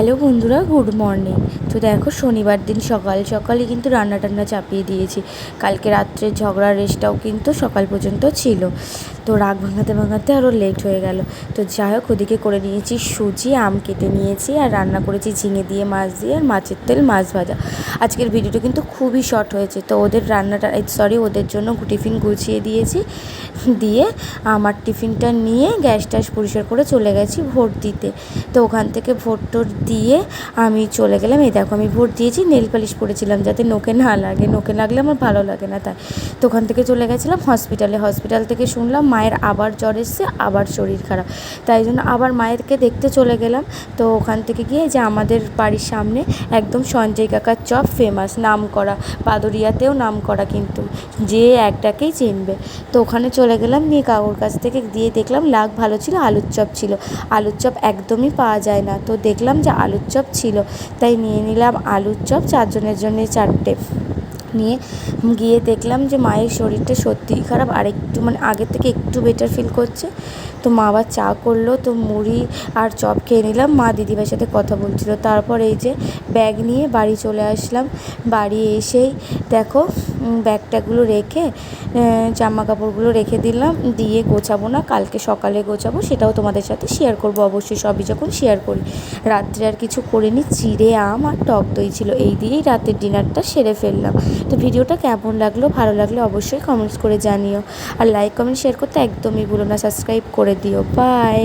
Hello বন্ধুরা, good morning. তো দেখো, শনিবার দিন সকাল সকালে কিন্তু রান্না টান্না চাপিয়ে দিয়েছি। কালকে রাত্রের ঝগড়ার রেসটাও কিন্তু সকাল পর্যন্ত ছিল। তো রাগ ভাঙাতে ভাঙাতে আরও লেট হয়ে গেল। তো যাই হোক, ওদিকে করে নিয়েছি সুজি, আম কেটে নিয়েছি আর রান্না করেছি ঝিঙে দিয়ে, মাছ দিয়ে আর মাছের তেল, মাছ ভাজা। আজকের ভিডিওটা কিন্তু খুবই শর্ট হয়েছে। তো ওদের রান্নাটা সরি ওদের জন্য টিফিন গুছিয়ে দিয়েছি। দিয়ে আমার টিফিনটা নিয়ে গ্যাস ট্যাস পরিষ্কার করে চলে গেছি ভোট দিতে তো ওখান থেকে ভোট টোট দিয়ে আমি চলে গেলাম। এই দেখো আমি ভোট দিয়েছি, নেল পালিশ পরেছিলাম যাতে নোকে না লাগে। নোকে লাগলে আমার ভালো লাগে না তাই। তো ওখান থেকে চলে গেছিলাম হসপিটালে হসপিটাল থেকে শুনলাম মায়ের আবার জ্বর এসছে, আবার শরীর খারাপ। তাই জন্য আবার মায়েরকে দেখতে চলে গেলাম। তো ওখান থেকে গিয়ে যে আমাদের বাড়ির সামনে একদম সঞ্জয় কাকার চপ ফেমাস নাম করা পাদুরিয়াতেও নাম করা কিন্তু। যে একটাকেই চিনবে। তো ওখানে চলে গেলাম, নিয়ে কাকুর কাছ থেকে দিয়ে দেখলাম লাগ ভালো ছিল, আলুর চপ ছিল। আলুর চপ একদমই পাওয়া যায় না। তো দেখলাম যে আলুর চপ ছিল। তাই নিয়ে নিলাম আলুর চপ। চারজনের জন্যে চারটে নিয়ে গিয়ে দেখলাম যে মায়ের শরীরটা সত্যিই খারাপ। আর একটু মানে আগের থেকে একটু বেটার ফিল করছে। তো মা আবার চা করল, তো মুড়ি আর চপ খেয়ে নিলাম। মা দিদিভাইয়ের সাথে কথা বলছিল। তারপর এই যে ব্যাগ নিয়ে বাড়ি চলে আসলাম। বাড়ি এসেই দেখো ব্যাগ ট্যাগগুলো রেখে জামা কাপড়গুলো রেখে দিলাম। দিয়ে গোছাবো না, কালকে সকালে গোছাবো, সেটাও তোমাদের সাথে শেয়ার করব। অবশ্যই সবই যখন শেয়ার করি। রাত্রে আর কিছু করিনি, চিড়ে, আম আর টক দই ছিল। এই দিয়েই রাতের ডিনারটা সেরে ফেললাম। তো ভিডিওটা কেমন লাগল, ভালো লাগলে অবশ্যই কমেন্টস করে জানিও। আর লাইক কমেন্ট শেয়ার করতে একদমই ভুলো না সাবস্ক্রাইব করে দিও। বাই